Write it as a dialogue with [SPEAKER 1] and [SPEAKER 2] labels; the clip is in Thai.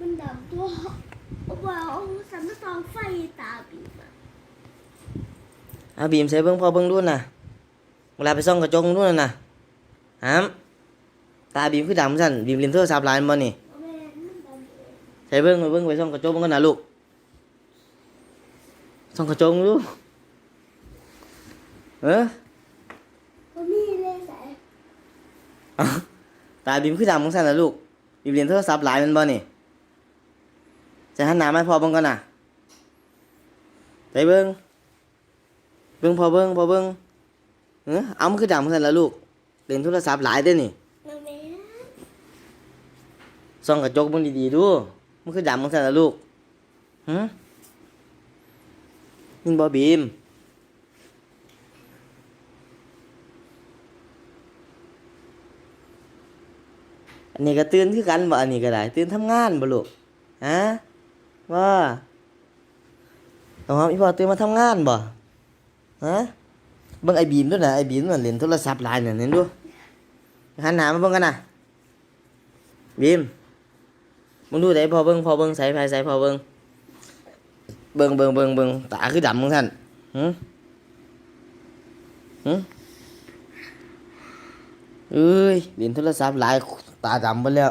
[SPEAKER 1] มันดำตัวว่าเอาสันมาตองไฟตาบีบอะ
[SPEAKER 2] เอาบีมใส่เบิ่งพอเบิ่งดูน่ะเวลาไปส่องกระจกดูน่ะน่ะหามตาบีมคือดำสั่นบีมเล่นโทรศัพท์หลายอันบ่นี่
[SPEAKER 1] แม่มันดำเอง
[SPEAKER 2] ใส่เบิ่งไปเบิ่งไปส่องกระจกมันก็น่ะลูกส่องกระจกดูเออ
[SPEAKER 1] ก็มีเลยใส่
[SPEAKER 2] เอาตาบีมคือดำของสั่นน่ะลูกบีมเล่นโทรศัพท์หลายแมันบ่นี่ จะหันหน้ามาให้พอเบิ่งก่อนน่ะใส่เบิ่งเบิ่งพอเบิ่งพอเบิ่งเออเอามันคือดำของสั่นล่ะลูกเล่นโทรศัพท์หลายเด้อนี่
[SPEAKER 1] แม่
[SPEAKER 2] ส่องกระจกมึงดีๆดูมันคือดำมึงสั่นละลูกหืมยินบอบีม อันนี้ก็ตื่นคือกันบ่อันนี้ก็ได้ ตื่นทำงานบ่ลูกฮะ ว่าเอาครับอีพ่อตื่นมาทำงานบ่ฮะเบิ่งไอ้บีมด้วยนะไอ้บีมมันเล่นโทรศัพท์หลายน่ะเห็นดูหันหน้ามาเบิ่งกันน่ะบีมมึงดูได้พอเบิ่งพอเบิ่งใส่ไฟใส่พอเบิ่งเบิ่งเบิ่งเบิ่งเบิ่งตาคือดำมึงท่านหืมหืมเอ้ยเล่นโทรศัพท์หลายตาดำไปแล้ว